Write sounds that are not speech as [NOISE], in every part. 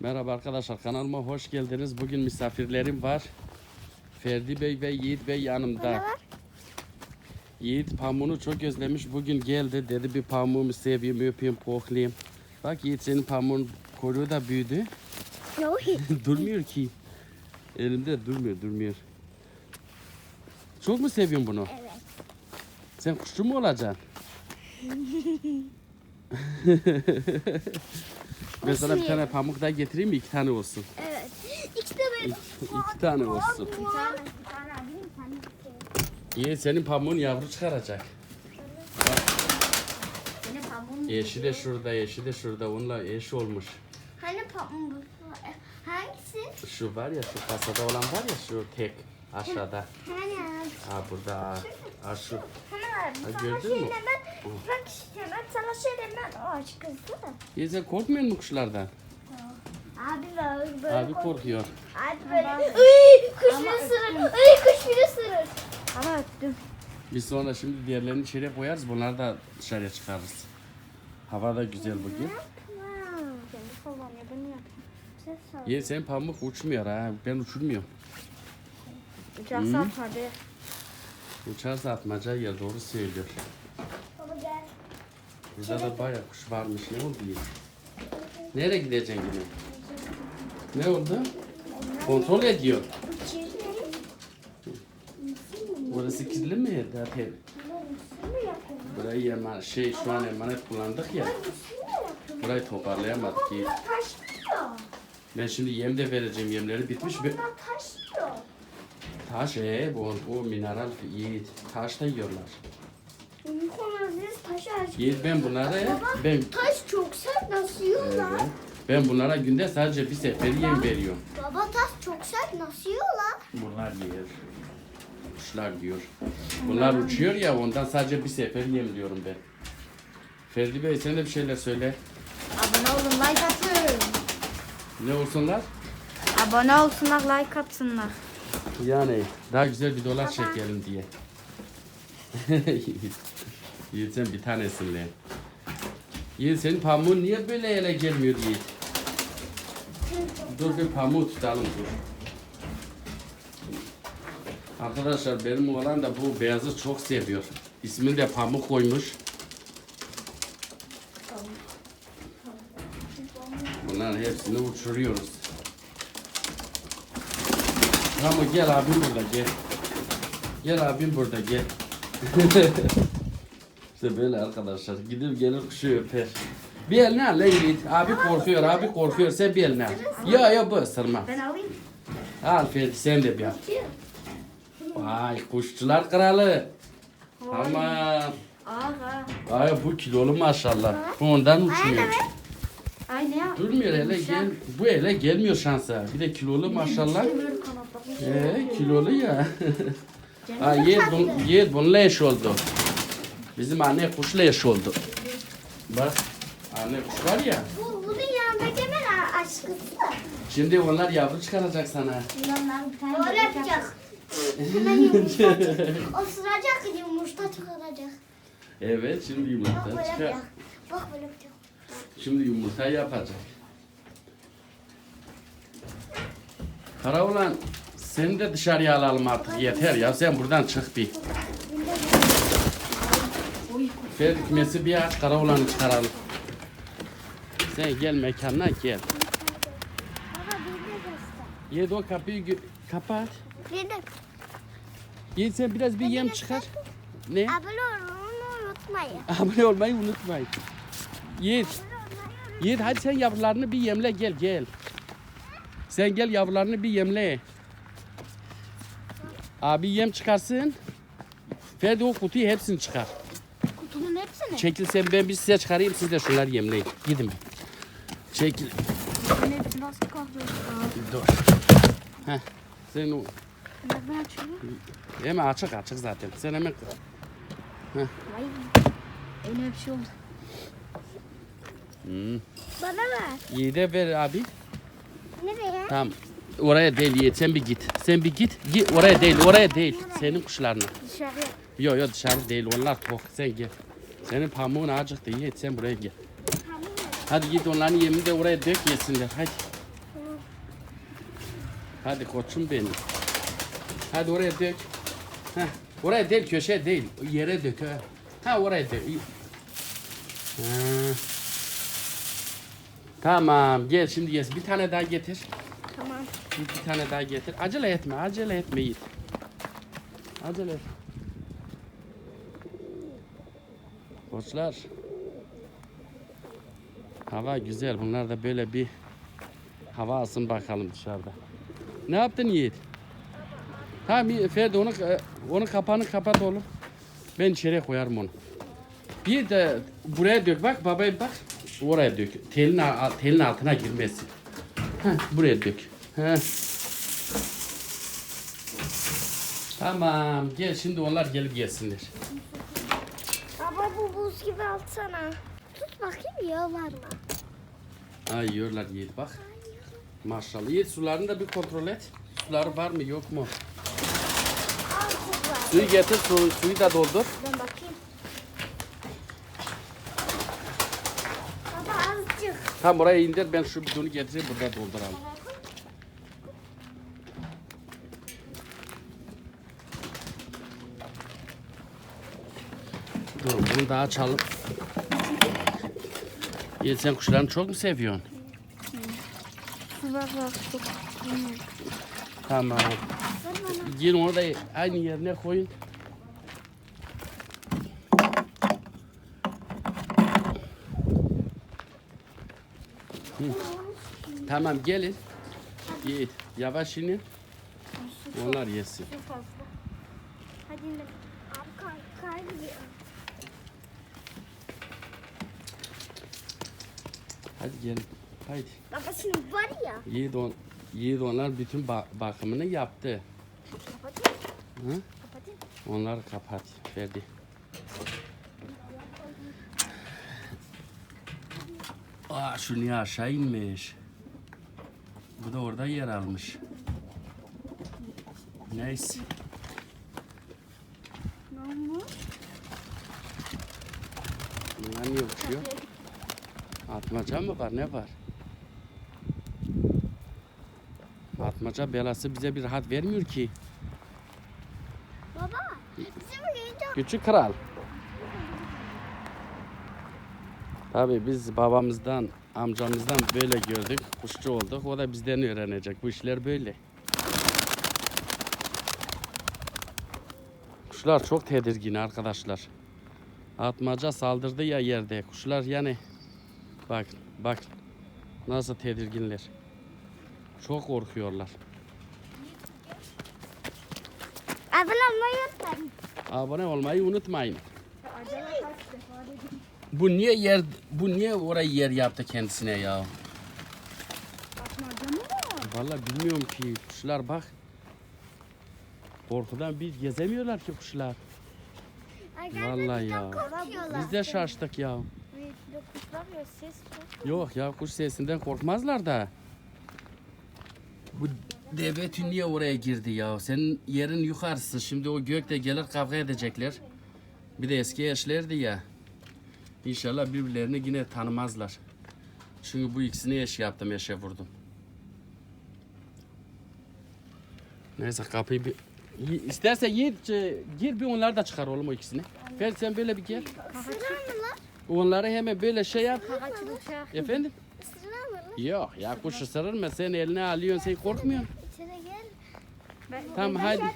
Merhaba arkadaşlar kanalıma hoş geldiniz. Bugün misafirlerim var. Ferdi Bey ve Yiğit Bey yanımda. Yiğit pamuğunu çok özlemiş. Bugün geldi. Dedi bir pamuğumu seveyim, öpeyim, koklayayım. Bak Yiğit senin pamuğun kuyruğu da büyüdü. [LAUGHS] Durmuyor ki. Elimde durmuyor, durmuyor. Çok mu seviyorsun bunu? Evet. Sen kuşçu mu olacaksın? [LAUGHS] ben sana bir tane pamuk daha getireyim mi? İki tane olsun. Evet. İşte ben. İki, iki tane olsun. Bir tane, bir tane alayım, bir tane isteyeyim. İyi senin pamuğun yavru çıkaracak. Senin pamuğun. Eşi de şurada, eşi de şurada. Onunla eş olmuş. Hani pamuğun? Hangisi? Şu var ya, şu kasada olan var ya, şu tek aşağıda. Hani? Ha burada, ha, şu. Hani Ha, gördün mü? Bak işte ben sana demem. O aç kızdı. Sen korkmuyor musun kuşlardan? Abi böyle böyle. Abi korkuyor. Abi böyle. Ay kuş bile ısırır. Ay kuş bile ısırır. Ama öptüm. Biz sonra şimdi diğerlerini içeriye koyarız. Bunları da dışarıya çıkarırız. Hava da güzel bugün. Kendi sallanıyor ben yapayım. Ses sal. İyi senin pamuk uçmuyor ha. Ben uçurmuyorum. Uçaksa hadi. Uçarsa atmaca yer doğru söylüyor. Burada da bayağı kuş varmış. Ne oldu ya? Nereye gideceksin yine? Ne oldu? Kontrol ediyor. Burası kirli mi? Zaten burayı ema şey şu an emanet kullandık ya. Burayı toparlayamadık ki. Ben şimdi yem de vereceğim. Yemleri bitmiş. Taşlıyor. Taş ee, bu, bu mineral yiğit. Taş da yiyorlar. Unicornlarınız taşı aç. Yiğit ben bunlara ben Taş çok sert nasıl yiyorlar? Evet. Ben bunlara günde sadece bir sefer yem veriyorum. Baba taş çok sert nasıl yiyorlar? Bunlar yer. Kuşlar yiyor. Bunlar uçuyor ya ondan sadece bir sefer yem diyorum ben. Ferdi Bey sen de bir şeyler söyle. Abone olun, like atın. Ne olsunlar? Abone olsunlar, like atsınlar. Yani daha güzel videolar çekelim diye. [LAUGHS] Yiğit sen bir tanesin lan. Yiğit senin pamuğun niye böyle ele gelmiyor Yiğit? Dur bir pamuğu tutalım dur. Arkadaşlar benim oğlan da bu beyazı çok seviyor. İsmini de pamuk koymuş. Bunların hepsini uçuruyoruz. Tamam gel abim burada gel. Gel abim burada gel. [LAUGHS] işte böyle arkadaşlar. Gidip gelir kuşu öper. Bir eline al lan. Abi korkuyor, abi korkuyor. Sen bir eline al. Ya ya bu ısırma. Ben alayım. Al Ferdi sen de bir al. Vay kuşçular kralı. Tamam. Aha. Ay bu kilolu maşallah. Bu ondan uçmuyor. Ay ne yap? Durmuyor hele gel. Bu ele gelmiyor şansa. Bir de kilolu maşallah. Kanatlar. Ee, kilolu ya. ha, yer, bun, yer bununla eş oldu. Bizim anne kuşla eş oldu. Bak anne kuş var ya. Bu, bunun yanındaki hemen aşkısı. Şimdi onlar yavru çıkaracak sana. Bunlar bir tane bebek yapacak. Hemen yumurta O sıracak yumurta çıkaracak. evet şimdi Bak yumurta böyle çıkar. yapacak. Bak böyle yapacak. Şimdi yumurta yapacak. Kara ulan seni de dışarıya alalım artık yeter ya sen buradan çık bir. Ferdi kümesi bir aç kara ulanı çıkaralım. Sen gel mekanına gel. Baba bir de. Yedi o kapıyı kapat. Bir de Yiğit sen biraz bir yem çıkar. Ne? abone olmayı unutmayın. [LAUGHS] Abone olmayı unutmayın. Yiğit. Yiğit hadi sen yavrularını bir yemle gel gel. Sen gel yavrularını bir yemle. Abi yem çıkarsın. Ferdi o kutuyu hepsini çıkar. Hepsini. Çekil sen ben bir size çıkarayım siz de şunları yemleyin. Gidin. Çekil. Nasıl kahve? Dur. Heh. Sen o Nereden açılıyor? hemen açık açık zaten. Sen hemen Vay. Eline bir şey oldu. hmm. Bana ver. Yiğit'e ver abi. Nereye? Tamam. Oraya değil Yiğit sen bir git. Sen bir git. Git oraya değil oraya değil. Senin kuşlarına. Dışarıya. Yok yok dışarı değil onlar tok. Sen gel. Senin pamuğun acıktı Yiğit sen buraya gel. Hadi git onların yemini de oraya dök yesinler hadi. Hadi koçum benim. Hadi oraya dök. Heh, oraya değil köşeye değil. Yere dök ha. Ha oraya dök. Ha. Tamam gel şimdi yes. Bir tane daha getir. Tamam. Bir, bir tane daha getir. Acele etme, acele etme Yiğit. Acele et. Koçlar. Hava güzel. Bunlar da böyle bir hava alsın bakalım dışarıda. Ne yaptın Yiğit? Tamam Ferdi onu, onu kapağını kapat oğlum. Ben içeriye koyarım onu. Bir de buraya dök bak babaya bak. Oraya dök. Telin, telin altına girmesin. Heh, buraya dök. Heh. Tamam. Gel şimdi onlar gelip yesinler. Bu buz gibi alsana. Tut bakayım yiyorlar mı? Ay yiyorlar Yiğit bak. Maşallah. Yiğit sularını da bir kontrol et. Suları var mı yok mu? Suyu getir su, suyu da doldur. Ben bakayım. Baba azıcık. Tam buraya indir ben şu bidonu getireyim burada dolduralım. Dur bunu daha açalım. Sen kuşlarını çok mu seviyorsun? Çok. Tamam. Gelin orada aynı yerine koyun. Hı. Tamam gelin. Yiğit yavaş inin. Onlar yesin. Hadi. Hadi gelin. Haydi. Baba şimdi var ya. Yiğit, on, Yiğit onlar bütün ba- bakımını yaptı. Kapatayım. Hı? Kapatayım. Onları kapat. Ferdi. Aa şu niye aşağı inmiş? Bu da orada yer almış. Neyse. Ne olmuş? Bunlar niye uçuyor? Atmaca mı var? Ne var? Atmaca belası bize bir rahat vermiyor ki. Baba bizim yiyeceğim. Küçük kral. Tabii biz babamızdan, amcamızdan böyle gördük. Kuşçu olduk. O da bizden öğrenecek. Bu işler böyle. Kuşlar çok tedirgin arkadaşlar. Atmaca saldırdı ya yerde. Kuşlar yani bak bak nasıl tedirginler. Çok korkuyorlar. Abone olmayı unutmayın. Abone olmayı unutmayın. Bu niye yer bu niye orayı yer yaptı kendisine ya? Vallahi bilmiyorum ki kuşlar bak. Korkudan bir gezemiyorlar ki kuşlar. Vallahi ya. Biz de şaştık ya. Kuşlar ya ses çok. Yok ya kuş sesinden korkmazlar da. Bu deve tün niye oraya girdi ya? Senin yerin yukarısı. Şimdi o gökte gelir kavga edecekler. Bir de eski eşlerdi ya. İnşallah birbirlerini yine tanımazlar. Çünkü bu ikisini eş yaptım, eşe vurdum. Neyse kapıyı bir... İstersen Yiğit e, gir bir onları da çıkar oğlum o ikisini. Ver sen böyle bir gel. Isırar mı lan? Onları hemen böyle şey yap. Efendim? Mı? Yok ya kuş ısırır mı? Sen eline alıyorsun sen korkmuyorsun. İçeri gel. Ben, Tamam hadi. Abi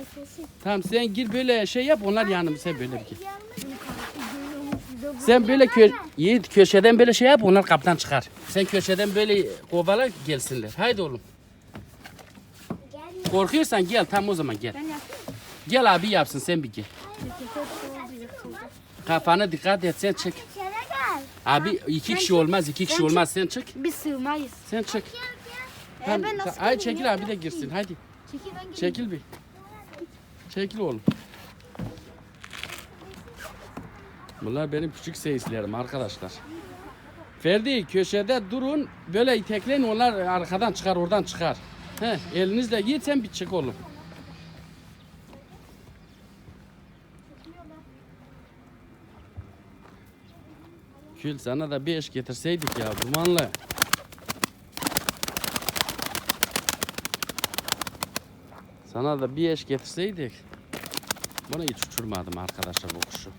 beklesin. Tamam sen gir böyle şey yap onlar yanım sen böyle gir. Sen böyle kö Yiğit köşeden böyle şey yap onlar kaptan çıkar. Sen köşeden böyle kovala gelsinler. Haydi oğlum. Korkuyorsan gel tam o zaman gel. ben yapayım. Gel abi yapsın sen bir gel. Kafanı dikkat et sen çık. Abi iki kişi olmaz iki kişi olmaz sen çık. Biz sığmayız. Sen çık. Tamam, ben nasıl Ay çekil abi de girsin hadi. Çekil ben gireyim. Çekil bir. Çekil oğlum. Bunlar benim küçük seyislerim arkadaşlar. Ferdi köşede durun böyle itekleyin onlar arkadan çıkar oradan çıkar. He, elinizle git sen bir çık oğlum. Kül sana da bir eş getirseydik ya dumanlı. Sana da bir eş getirseydik. Bunu hiç uçurmadım arkadaşlar bu kuşu.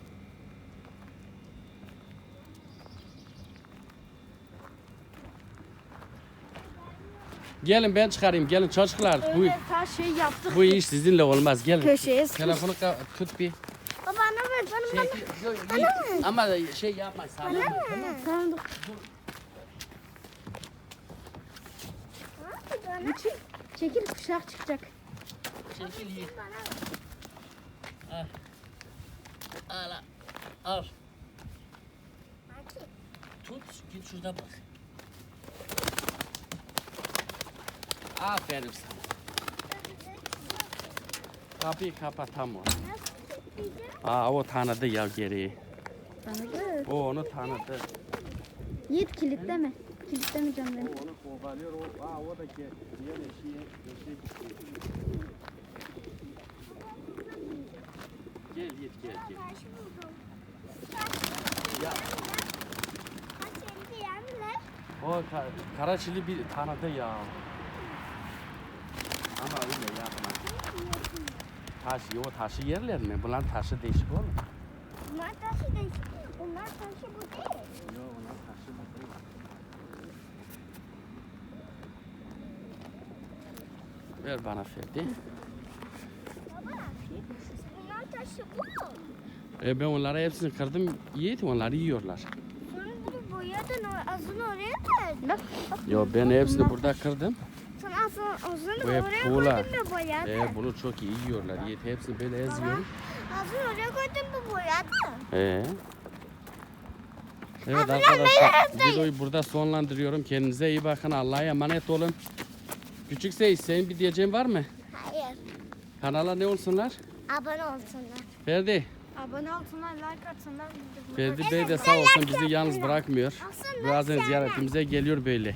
Gelin ben çıkarayım. Gelin çocuklar. Bu, Öyle ta şey yaptık. bu iş sizinle olmaz. Gelin. Köşeye sıkış. Telefonu tut bir. Baba bana ver bana Şey, yok, yok, ama şey yapma. Dur, Tamam. Dur. Bana. Çekil kuşak çıkacak. Çekil iyi. Al. Al. Al. Tut. Git şurada bak. Aferin sana. Kapıyı kapatamam. Aa o tanıdı ya geri. Tanıdık. O onu tanıdı. Yiğit kilitleme. Kilitlemeyeceğim beni. Onu kovalıyor. O, aa, o da gel, diğer gitti. Gel Yiğit gel gel. Ya o ka- Karaçili bir tanıdı ya. Ama öyle yapma. Taş, o taşı yerler mi? Bunlar taşı değişik olur. Bunlar taşı değil. Bunlar taşı bu değil. Yok onlar taşı mı değil. Ver bana Ferdi. Baba. Bunlar taşı bu. E ben onları hepsini kırdım. Yiğit onları yiyorlar. Sonra bunu boyadın. Azını oraya verdin. Bak. bak. Yo ben hepsini burada kırdım. Bu hep oraya tuğla. koydun mu boyadın? E bunu çok iyi yiyorlar. Yiğit hepsini böyle eziyorum. Azını oraya koydun mu boyadın? E. Evet arkadaşlar videoyu burada sonlandırıyorum. Kendinize iyi bakın. Allah'a emanet olun. Küçük Seyit senin bir diyeceğin var mı? Hayır. Kanala ne olsunlar? Abone olsunlar. Ferdi. Abone olsunlar, like atsınlar. Ferdi Bey de sağ olsun bizi yalnız bırakmıyor. Bazen ziyaretimize geliyor böyle.